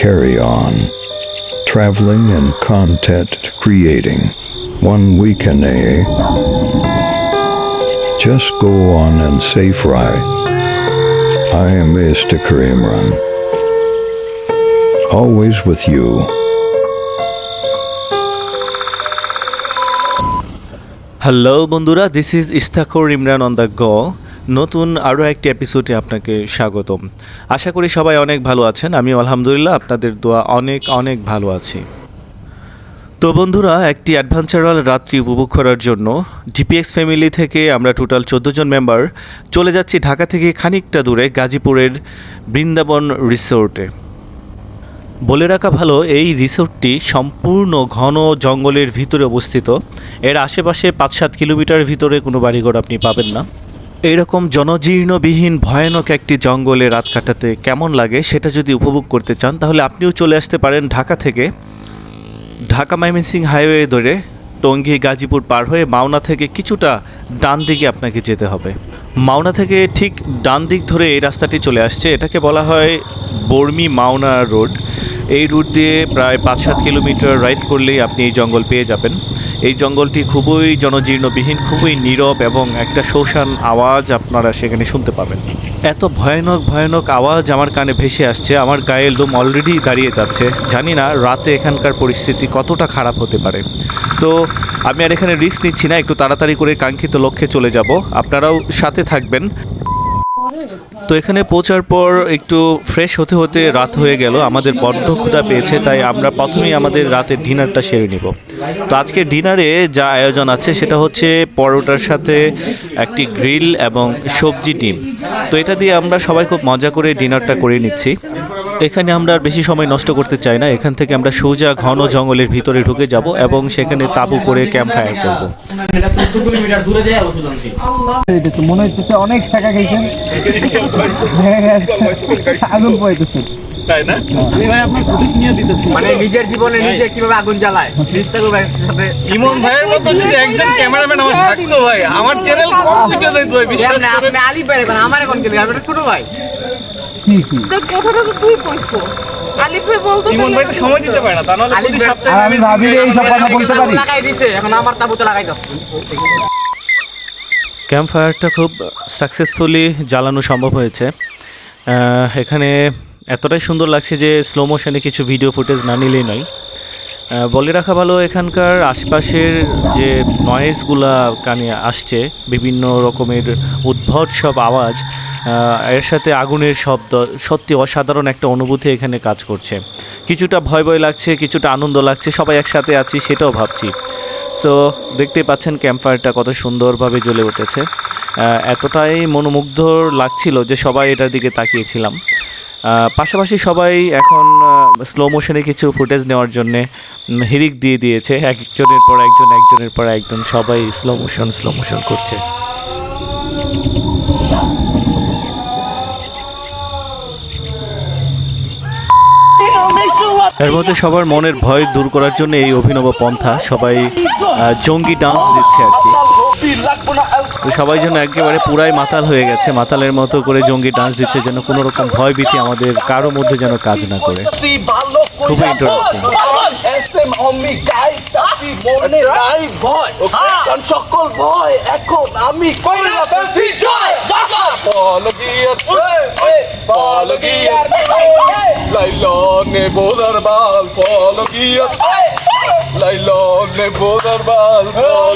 carry on. Traveling and content creating. One week in a. Just go on and safe ride. I am Mr. Always with you. Hello, Bondura. This is Istakorimran on the go. নতুন আরও একটি এপিসোডে আপনাকে স্বাগতম। আশা করি সবাই অনেক ভালো আছেন। আমি আলহামদুলিল্লাহ আপনাদের দোয়া অনেক অনেক ভালো আছি। তো বন্ধুরা, একটি অ্যাডভেঞ্চারাল রাত্রি উপভোগ করার জন্য ডিপিএক্স ফ্যামিলি থেকে আমরা টোটাল চোদ্দ জন মেম্বার চলে যাচ্ছি ঢাকা থেকে খানিকটা দূরে গাজীপুরের বৃন্দাবন রিসোর্টে। বলে রাখা ভালো, এই রিসোর্টটি সম্পূর্ণ ঘন জঙ্গলের ভিতরে অবস্থিত। এর আশেপাশে পাঁচ সাত কিলোমিটার ভিতরে কোনো বাড়িঘর আপনি পাবেন না। এইরকম জনজীর্ণবিহীন, ভয়ানক একটি জঙ্গলে রাত কাটাতে কেমন লাগে সেটা যদি উপভোগ করতে চান, তাহলে আপনিও চলে আসতে পারেন ঢাকা থেকে ঢাকা মাইমিনসিং হাইওয়ে ধরে টঙ্গী গাজীপুর পার হয়ে মাওনা থেকে কিছুটা ডান দিকে আপনাকে যেতে হবে। মাওনা থেকে ঠিক ডান দিক ধরে এই রাস্তাটি চলে আসছে। এটাকে বলা হয় বর্মি মাওনা রোড। এই রুট দিয়ে প্রায় পাঁচ সাত কিলোমিটার রাইড করলেই আপনি এই জঙ্গল পেয়ে যাবেন। এই জঙ্গলটি খুবই জনজীর্ণবিহীন, খুবই নীরব এবং একটা শোষান আওয়াজ আপনারা সেখানে শুনতে পাবেন। এত ভয়ানক ভয়ানক আওয়াজ আমার কানে ভেসে আসছে, আমার গায়ের লোম অলরেডি দাঁড়িয়ে যাচ্ছে। জানি না রাতে এখানকার পরিস্থিতি কতটা খারাপ হতে পারে। তো আমি আর এখানে রিস্ক নিচ্ছি না, একটু তাড়াতাড়ি করে কাঙ্ক্ষিত লক্ষ্যে চলে যাব। আপনারাও সাথে থাকবেন। তো এখানে পৌঁছার পর একটু ফ্রেশ হতে হতে রাত হয়ে গেল। আমাদের বড্ড ক্ষুধা পেয়েছে, তাই আমরা প্রথমেই আমাদের রাতের ডিনারটা সেরে নিব। তো আজকে ডিনারে যা আয়োজন আছে সেটা হচ্ছে পরোটার সাথে একটি গ্রিল এবং সবজি ডিম। তো এটা দিয়ে আমরা সবাই খুব মজা করে ডিনারটা করে নিচ্ছি। এখানে আমরা আর বেশি সময় নষ্ট করতে চাই না। এখান থেকে আমরা সোজা ঘন জঙ্গলের ভিতরে ঢুকে যাব এবং সেখানে তাবু করে ক্যাম্প ফায়ার করব। মনে হচ্ছে অনেক টাকা খাইছেন। আগুন মানে নিজের জীবনে নিজে কীভাবে আগুন জ্বালায়? সাথে ইমন ভাইয়ের মতো যদি একজন ক্যামেরাম্যান আমার থাকতো ভাই আমার চ্যানেল কমপ্লিট যেত ভাই বিশ্বাস আপনি আপনি আলি পারে আমার এখন গেলে আমি ছোট ভাই। কথাটা তো তুই কইছো আলিফ ভাই বলতো ইমন ভাই তো সময় দিতে পারে না তা নাহলে প্রতি সপ্তাহে আমি ভাবি এই সব কথা বলতে পারি। লাগাই দিছে এখন আমার তাবুতে লাগাই দাও। ক্যাম্প ফায়ারটা খুব সাকসেসফুলি জ্বালানো সম্ভব হয়েছে। এখানে এতটাই সুন্দর লাগছে যে স্লো মোশনে কিছু ভিডিও ফুটেজ না নিলেই নয়। বলে রাখা ভালো এখানকার আশপাশের যে নয়েজগুলা কানে আসছে বিভিন্ন রকমের উদ্ভট সব আওয়াজ এর সাথে আগুনের শব্দ, সত্যি অসাধারণ একটা অনুভূতি এখানে কাজ করছে। কিছুটা ভয় ভয় লাগছে, কিছুটা আনন্দ লাগছে, সবাই একসাথে আছি সেটাও ভাবছি। সো দেখতে পাচ্ছেন ক্যাম্পফায়ারটা কত সুন্দরভাবে জ্বলে উঠেছে। এতটাই মনোমুগ্ধ লাগছিল যে সবাই এটার দিকে তাকিয়েছিলাম। পাশাপাশি সবাই এখন স্লো মোশনে কিছু ফুটেজ নেওয়ার জন্য হিরিক দিয়ে দিয়েছে। একজনের পর একজন, একজনের পর একজন, সবাই স্লো মোশন স্লো মোশন করছে। এর মধ্যে সবার মনের ভয় দূর করার জন্য এই অভিনব পন্থা সবাই জঙ্গি ডান্স দিচ্ছে আর কি। তো সবাই যেন একেবারে পুরাই মাতাল হয়ে গেছে মাতালের মতো করে জঙ্গি ডান্স দিচ্ছে যেন কোনো রকম ভয় ভীতি আমাদের কারও মধ্যে যেন কাজ না করে। খুবই ইন্টারেস্টিং সকল ভয়। এখন আমি কইরা ফেলছি জয় বল গিয়ে বল গিয়ে লাইলনে বোদার বাল ফল গিয়ে লাইলনে বোদার বাল ফল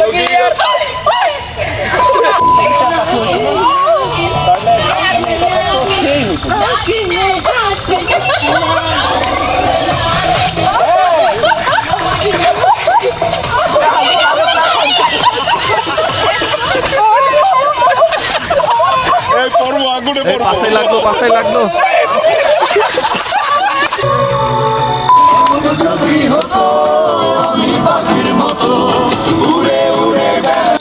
পাশাই লাগল পাশাই লাগল।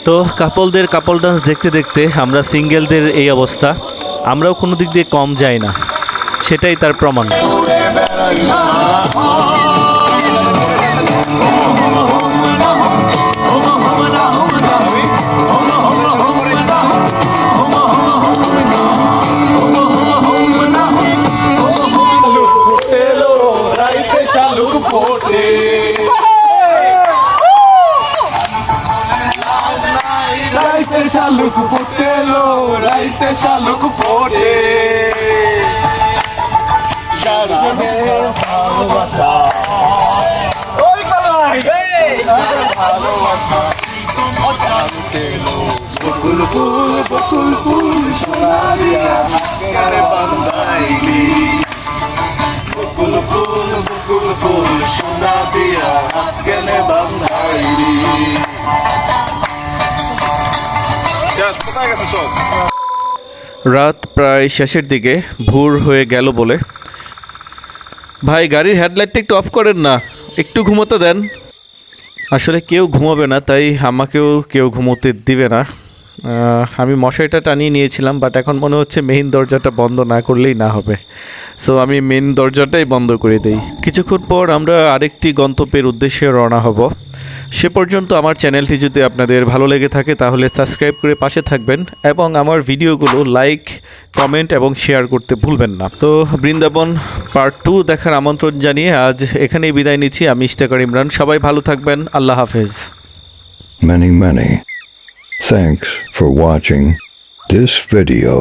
তো কাপলদের কাপল ডান্স দেখতে দেখতে আমরা সিঙ্গেলদের এই অবস্থা। আমরাও কোনো দিক দিয়ে কম যাই না। সেটাই তার প্রমাণ। শালুক ফোটে। শাসনে ভালোবাসা। ওই ভালোবাসা বকুল ফুল বকুল ফুল সোনা রাত প্রায় শেষের দিকে ভোর হয়ে গেল বলে। ভাই, গাড়ির হেডলাইটটা একটু অফ করেন না, একটু ঘুমোতে দেন। আসলে কেউ ঘুমাবে না, তাই আমাকেও কেউ ঘুমোতে দিবে না। আমি মশারিটা টানিয়ে নিয়েছিলাম বাট এখন মনে হচ্ছে মেইন দরজাটা বন্ধ না করলেই না হবে। সো আমি মেইন দরজাটাই বন্ধ করে দেই। কিছুক্ষণ পর আমরা আরেকটি গন্তব্যের উদ্দেশ্যে রওনা হব। সে পর্যন্ত আমার চ্যানেলটি যদি আপনাদের ভালো লেগে থাকে তাহলে সাবস্ক্রাইব করে পাশে থাকবেন এবং আমার ভিডিওগুলো লাইক কমেন্ট এবং শেয়ার করতে ভুলবেন না তো বৃন্দাবন পার্ট টু দেখার আমন্ত্রণ জানিয়ে আজ এখানেই বিদায় নিচ্ছি আমি ইশতেকার ইমরান সবাই ভালো থাকবেন আল্লাহ হাফেজ Many, many. Thanks for watching this video.